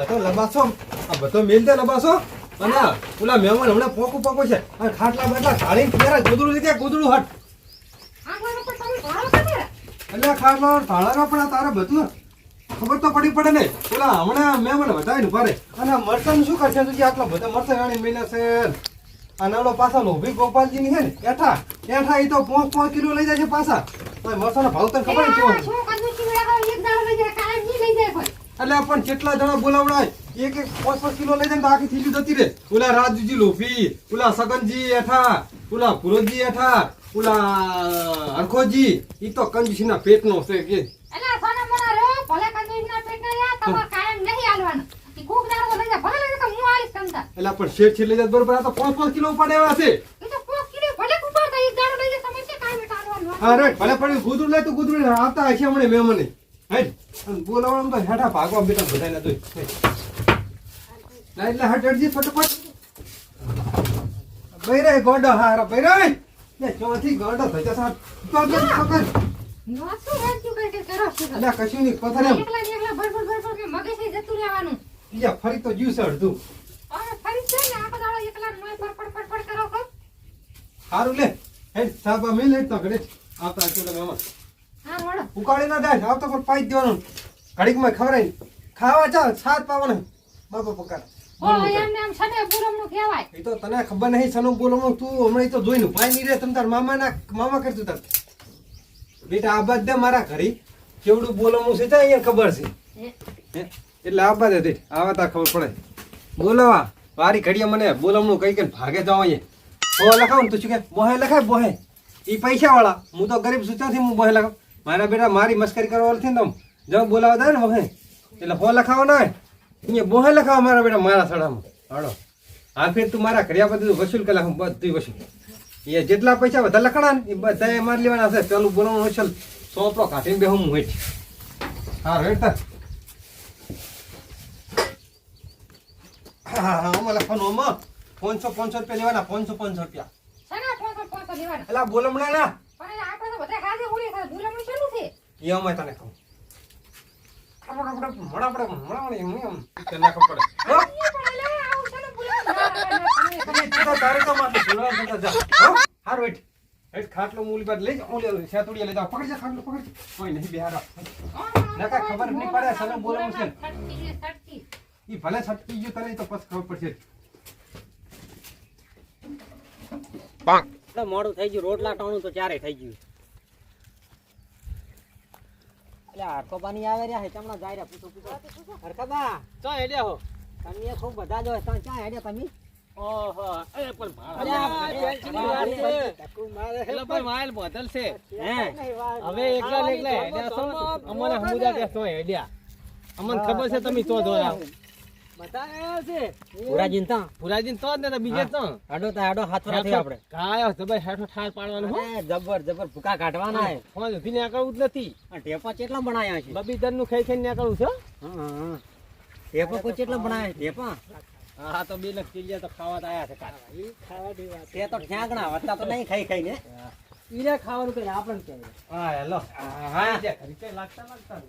બધો લબાસો. આ બધો મેલ દે લબાસો. અને આ ઓલા મહેમાન હમણાં પોકું પોકું છે. અને ખાટલા બાટલા ઢાળીને ફેરા ગોદડું લીધે ગોદડું હટ. એટલે આ ખાટલા ઢાળાનો પણ આ તારે બધું ખબર તો પડી પડે ને. ઓલા હમણાં મહેમાન વધારે ઊભા રહે. અને આ મરચાં શું કરશે તું આટલા બધા મરચાં ગાણી મેલ્યા છે? અને ઓલો પાછા લોભી ગોપાલજી ની છે ને, એઠા. એઠા એ તો પાંચ પાંચ કિલો લઈ જાય છે પાછા. તો ભાવ તને ખબર કેવો શું એટલે પણ કેટલા જણા બોલાવડાય? એક એક પાંચ પાંચ કિલો લઈ જાય ને તો આખી થેલી જતી રે ઓલા રાજુજી લોફી ઓલા સગનજી એઠા ઓલા પુરોજી એઠા ઓલા હરખોજી ઈ તો છે કે. મોના ભલે કદનું પેટ નો ઈ કોક દાડો લઈ જાય પણ શેઠ છે લઈ બરોબર આ તો પાંચ પાંચ કિલો ઉપાડે એવા છે. એ કીડે ભલે છે પડ્યું ગુદરું લે તો ગુદરું આવતા હશે હમણાં મેં હેડ અને બોલાવવાનું તો હેઠા ભાગવા બેટા દોય ના એટલે હટ હટજી ફટાફટ. બૈરે ગોડો હારા બૈરે લે ચોથી ગોડો થઈ જશે. પકડ પકડ નો કશું નહીં પથર ને મગજે જતું રહેવાનું? બીજા ફરી તો જ્યુસ અડધું. ને સારું લે. હેડ સાબા મેલ હેડ તો ઘરે આવતા તો વળો ઉકાળી ના દાય આવતો પાઈ દેવાનું. ઘડીકમાં ખવડાય. ખાવા ચાલ સાત પાવાનું બાપા પકાર એ તો તને ખબર નહીં સનુ બોલવાનું તું હમણાં તો જોઈને પાઈ નહીં રે તમ તાર મામાના મામા કરતું તાર. બેટા આ બાદ દે મારા ઘરે. કેવડું બોલવાનું છે ત્યાં અહીંયા ખબર છે? એટલે આ બાદ દે. આવા તાર ખબર પડે. બોલાવા વારી ઘડીએ મને બોલવાનું કઈ કે ભાગે જાવ અહીંયા. બોહે લખાવ ને તું શું કે બોહે લખાય બોહે. એ પૈસા વાળા હું તો ગરીબ છું ત્યાંથી હું બોહે લખાવ. મારા બેટા મારી મસ્કરી કરવા વાળી ને જાઉં બોલાવા દે ને હવે એટલે હો લખાવો ના હોય. અહીંયા બોહે લખાવો મારા બેટા મારા સડામાં હાડો આ ફેર તું મારા કર્યા બધું વસૂલ કલા હું બધું વસૂલ એ જેટલા પૈસા બધા લખણા ને એ બધા મારી લેવાના છે. પેલું બોલવાનું વસૂલ સોંપડો કાઢીને બે હું હેઠ. હા રેડ તાર હા હા આમાં લખવાનું આમાં. પાંચસો પાંચસો રૂપિયા લેવાના પાંચસો પાંચસો રૂપિયા. બોલમણા ના એ અમે તને કહું. મોડા પડે મોડા પડે એમ એમ તને ખબર પડે. લે તારે તો માથે ભૂલવા જતા જા. હારું હેઠ. હેઠ ખાટલો મૂલી પર લઈ જાઓ ઓલી સેતુડિયા લઈ જાઓ પકડ જા ખાટલો પકડ જા. કોઈ નહીં બિહાર નકા ખબર નહીં પડે, સને બોલવું છે. ઈ ભલે છટકી ગયું તને તો પછી ખબર પડશે. એટલે મોડું થઈ ગયું રોટલા ટાણું તો ચારે થઈ ગયું. એટલે પાણી આવે રહ્યા છે. જાય રહ્યા પૂછો પૂછો. હરકાબા ચા હેડ્યા હો. તમે ખૂબ બધા જો ત્યાં ક્યાં હેડ્યા તમે? ઓહો એ પણ અરે આ છે. હવે એકલા એકલા હેડ્યા છો. અમને સમુદા હેડ્યા. અમને ખબર છે તમે તો જોયા. બધા આવ્યા છે. પુરાજીન તા. પુરાજીન તો જ ને બીજે તો. હાડો તા હાડો હાથ પર આપણે. કાયો તો ભાઈ હેઠો ઠાર પાડવાનું હો. જબર જબર ભૂકા કાઢવાના હે. ફોન ઊભી નીકળવું જ નથી. ટેપા કેટલા બનાયા છે? બબીદરનું ખાઈ ખાઈને નીકળવું છે હા. હા ટેપા કોઈ કેટલા બનાયા છે? ટેપા? હા તો બે લખ ચીલિયા તો ખાવા તો આયા છે કાલ. તે તો ઠ્યાંગણા હતા તો નહીં ખાઈ ખાઈ ને ઈને ખાવાનું કઈ આપણને કે હા હેલો. હા જે ખરી લાગતા લાગતા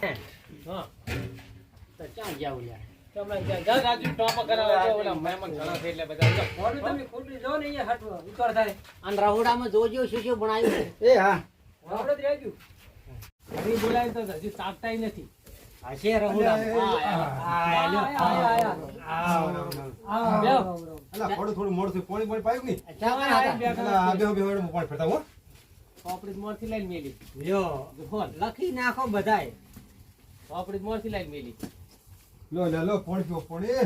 હે. હા તો ક્યાં ગયા ઓલ્યા રહોડામાં જોજો શું શું બનાવ્યું એ હા. આપણે જ રહેજો. ઘરે બોલાવીને તો હજી સાપતાય નથી. હશે રહોડામાં. આ લ્યો. બેહો. અલા થોડું થોડું મોડું થયું. પાણી પાણી પાયું નહીં? ચા બનાવતા. અલા આ બેહો બેહો હું પાણી ફરતા હો. આપણી મોરથી લઈને મેલી. લ્યો. હોલ લખી નાખો બધાય. પોપડી મોરથી લઈને મેલી. લો લે લો પાણી પીવો પાણી એ.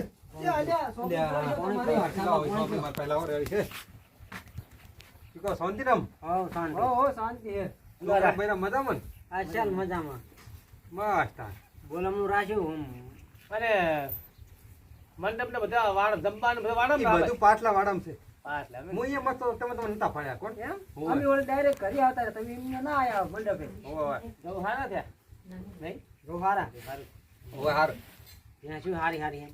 હો. શાંતિ. હો શાંતિ હે. મજામાં? મજામાં. બસ રાખ્યું. અરે મંડપ ને બધા ઈ બધું પાટલા વાડમ છે. હું એ મસ્ત તમે તમે નતા ફાડ્યા કોણ. અમે ઓલે ડાયરેક્ટ ઘરે આવતા તમે એમને ના આયા મંડપે. થયા? નહીં? જો હારા હારું. શું હારી હારી.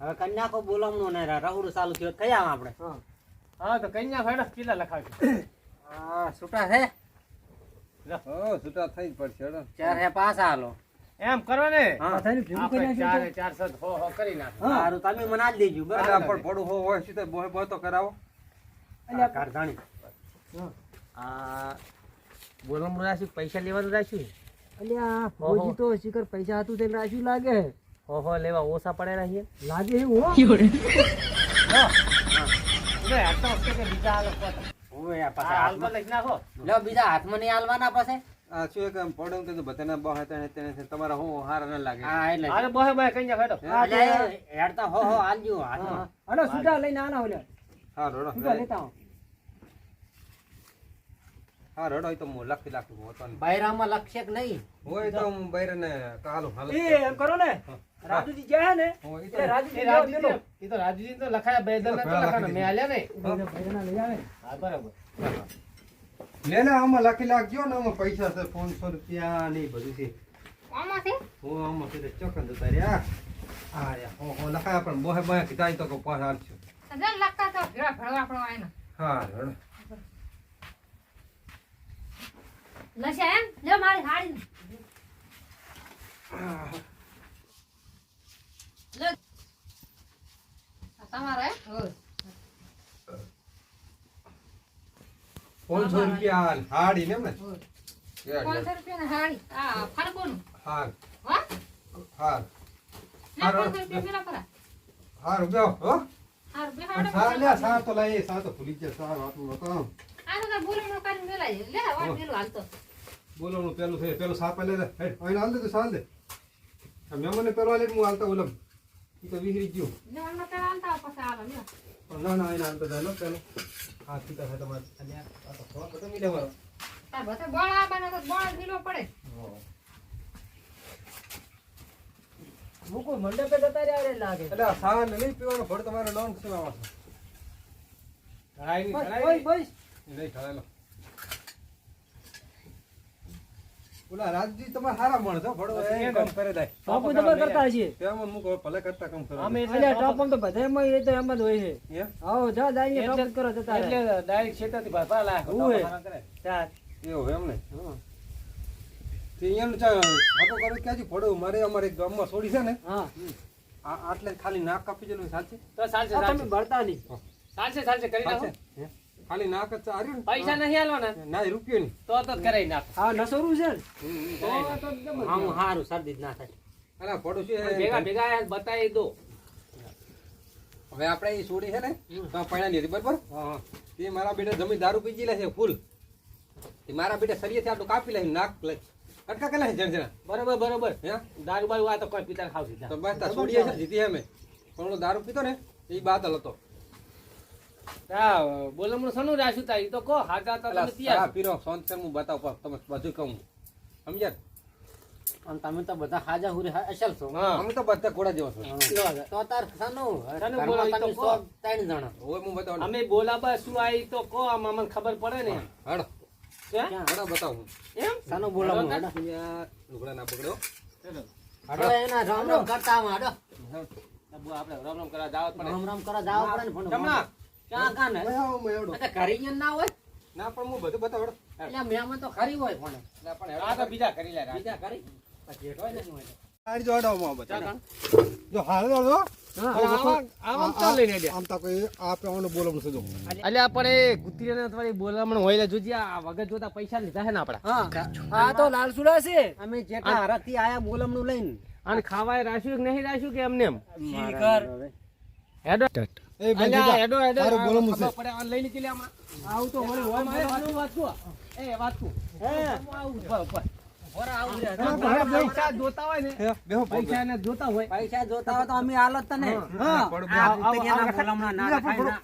હવે કન્યાકો બોલાવવાનું ને રાહુડ ચાલુ થયો. કઈ આમ આપણે? હા. તો કન્યા ફેડો કેટલા લખાવજો હા છૂટા છે? હો, છૂટા થઈ જ પડશે હેડો. ચાર હે પાછા હાલો. એમ કરો ને હા. આપણે ચારે ચાર સદ હો હો કરી નાખો. હારું તમે મને આજ દેજો બરાબર? પણ પડું હો હોય સીધો બોહે બોય તો કરાવો. અલ્યા કારધાણી. આ બોલમણું રાખ્યું પૈસા લેવાનું રાખ્યું અલ્યા ફોજી તો શિખર પૈસા હતું તેમ રાખ્યું લાગે? હો હો લેવા ઓછા પડેલા છે. લાગે એવું હો? હાથ બીજા હાથમાં. નાખો. બીજા હાથમાં નહીં હાલવાના પાસે આ શું એક આમ કે બધાના બહાર તેને તેને તમારા હું હાર ના લાગે. હા એટલે. અરે બોહે અલ્યા, હેડતા હો હો આલજો અરે લઈને આના ઓલે હા રોડો લેતા આવો. હા રડો હોય તો હું લખી લાખું હોતો ને. બૈરામાં લક્ષક નહીં? હોય તો હું બૈરાને કાલું હાલ એ એમ કરો ને. રાજુજી જ્યાં હે. ને એ રાજુજી રાજુજી. એ તો રાજુજી તો લખાયા બે દરના તો લખાણા મેં આલ્યા ને ભાઈના લઈ આવે. હા બરાબર. લે લે આમાં લખી લાગજો ને આમાં પૈસા છે પાંચસો રૂપિયા ને બધું છે. આમાં છે? હું આમાં ચોખન જતા રહ્યા હા. યા હો હો લખાયા પણ બોહે બોહે કીધા તો કહું પાછા સજન લખતા તો આયના. હા રડો. લસ્યા એમ? લે મારી હાડી લે આ તમારે. પાંચસો રૂપિયા હાડી ને? એમને પાંચસો રૂપિયાની હાડી. આ ફરબોનું હાર હા? હાર હાર. હારું. રૂપિયા બેહો હો. હારું બે પણ સાર લે. સાર તો લાય સાર તો ભૂલી ગયા. સાર વાતનું નતો આ તો કરીને મેલાય લે વાત પેલું હાલતો બોલોનું પેલું છે પેલું સાપ લે લે. હેડ અહીં હાલ દે તો સાલ દે. મહેમાનને પેલો આલે હું હાલતા ઓલમ. ઈ તો વિહરી ગયું. ને લે ના ના એને હાલતા જાય પેલો. હા ઠીક છે તમારે. આ તો ફોન બધો મિલે તો બોળ મિલવો પડે. મૂકું મંડપે જતા રહ્યા લાગે. એટલે આ ને નહીં પીવાનો ભડ તમારે લોન શું આવશે છે? ધરાઈ ની, બસ બસ. નહીં ઓલા રાજજી તમારે સારા માણસ ભડો એ એ કામ કરે દાય ટોપો જબર કરતા હશે. તેમાં મૂકો ભલે કરતા કામ કરો. અમે એટલે અલ્યા ટોપમ તો બધાયમાં એ તો એમ જ હોય છે. આવો જા જાય ટોપ કરો જતા એટલે ડાયરેક્ટ ખેતરથી ભરપા લાયા. ઓવે. કરે. ચાલ. એવું એમ ને? તે અહીંયાનું ચા હાટો ક્યાંથી પડ્યું મારે અમારે ગામમાં છોડી છે ને હા. આટલે ખાલી નાક કાપી દેલું સાચે? તો તમે ચાલશે નહીં. સાચે સાચે કરી નાખો. ખાલી નાક જ ચાર્યું ને. પૈસા નહીં આલવાના ના રૂપિયો નહીં. તો તો કરાઈ નાખ. હા નસોરું છે. આમ હારું શરદી ના થાય. અલા ફોટો છે ભેગા ભેગા બતાવી દો. હવે આપણે એ છોડી છે ને તો પૈણા ની હતી બરાબર? તે મારા બેટા જમી દારૂ પી ગયેલા છે ફૂલ. તે મારા બેટા શરીરથી આટલું કાપી લે નાક લે અટકા કેલા છે જણ જણા. બરોબર બરોબર. હે? દારૂ બારૂ આ તો કોઈ પિતા ખાવ સીધા. તો બસ તા છોડીએ છે જીતી અમે. પણ દારૂ પીતો ને એ બાદલ હતો. હા બોલમણું સનું રાખ્યું તા તો કહો હાજા તો તમે તૈયાર પીરો સોન હું બતાવ તમે બધું કહું. સમજ્યા? અને તમે તો બધા હાજા હુરે અસલ છો. અમે તો બધા ઘોડા જેવા છો. તો તાર સાનું સાનું ઘરમાં તમે સો ત્રણ જણા. ઓય હું બતાવ. અમે બોલાબા શું આવી તો કહો આમ અમને ખબર પડે ને. હાડો. હે? હાડો બતાવું. એમ? સાનું બોલાવું હાડો હાડો. લુગડા ના પકડ્યો. હાડો. એના રામ રામ કરતા આવો હાડો. આપણે રામ રામ કરવા જાવ પડે. રામ રામ કરવા જાવ પડે ને જમણા ક્યાં ને હોય? ના પણ હું બધું બતાવ. એટલે મહેમાન તો ખરી હોય પણ. પણ આ તો બીજા કરી લે બીજા ખરી પછી હોય ને હું ચા બતાવ કાં? જો હાલ જો આવા- આવા ચાલ લઈને હેડ્યા. આમ તા કોઈ આ પેવાનું બોલવાનું છે જો. અલ્યા આપણે કુતરીને તમારી બોલામણ હોય એટલે જોજે આ વગર જોતા પૈસા લીધા છે ને આપડા હા આ તો લાલસુડા છે. અમે જેટલા હરાથી આયા બોલમનું લઈને. અને ખાવાય રાખ્યું કે નહીં રાખ્યું કે એમને એમ? હેડો. એ અલ્યા, હેડો હેડો. તારું બોલો મુસે પડે આ લઈ નીકળી આમાં? આવું તો હોય હોય મારે. વાત વાતનું. એ વાતનું. હે આવું ઉપર ઉપર. હોરા આવું રે. તમારે પૈસા જોતા હોય ને બેહો પૈસા એને જોતા હોય. પૈસા જોતા હોય તો અમે હાલત તને. હા. આ ઉતરિયાના બોલમણા ના રખાય ના.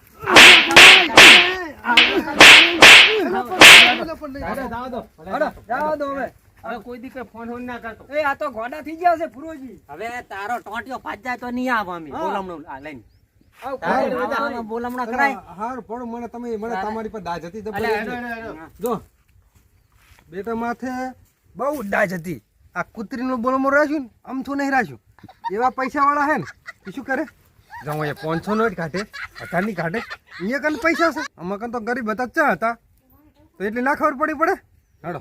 હેડો, જાવા દો. હડો જાવા દો હવે હવે કોઈ દી ફોન ફોન ના કરતો. એ આ તો ગોડા થઈ ગયા છે ફુરોજી હવે તારો ટોટિયો ફાટ જાય તો નહીં આવ અમે. બોલામણું લઈને. બોલામણો કરાય. હાર પણ મને તમે મને તમારી પર દાજ હતી પડી. જો બેટા માથે બહુ દાજ હતી. આ કૂતરીનું બોલમો રાખ્યું ને અમથું નહીં રાખ્યું. એવા પૈસાવાળા હે ને શું કરે? જાઉં અહીંયા પાંચસો નો જ કાઢે હજારની કાઢે. અહીંયા કન પૈસા છે? આમાં કન તો ગરીબ હતા ચા હતા. તો એટલી ના ખબર પડી પડે? હેડો.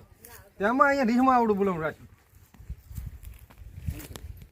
તેમાં અહીંયા રીહમાં આવડું બોલમ રાખ્યું.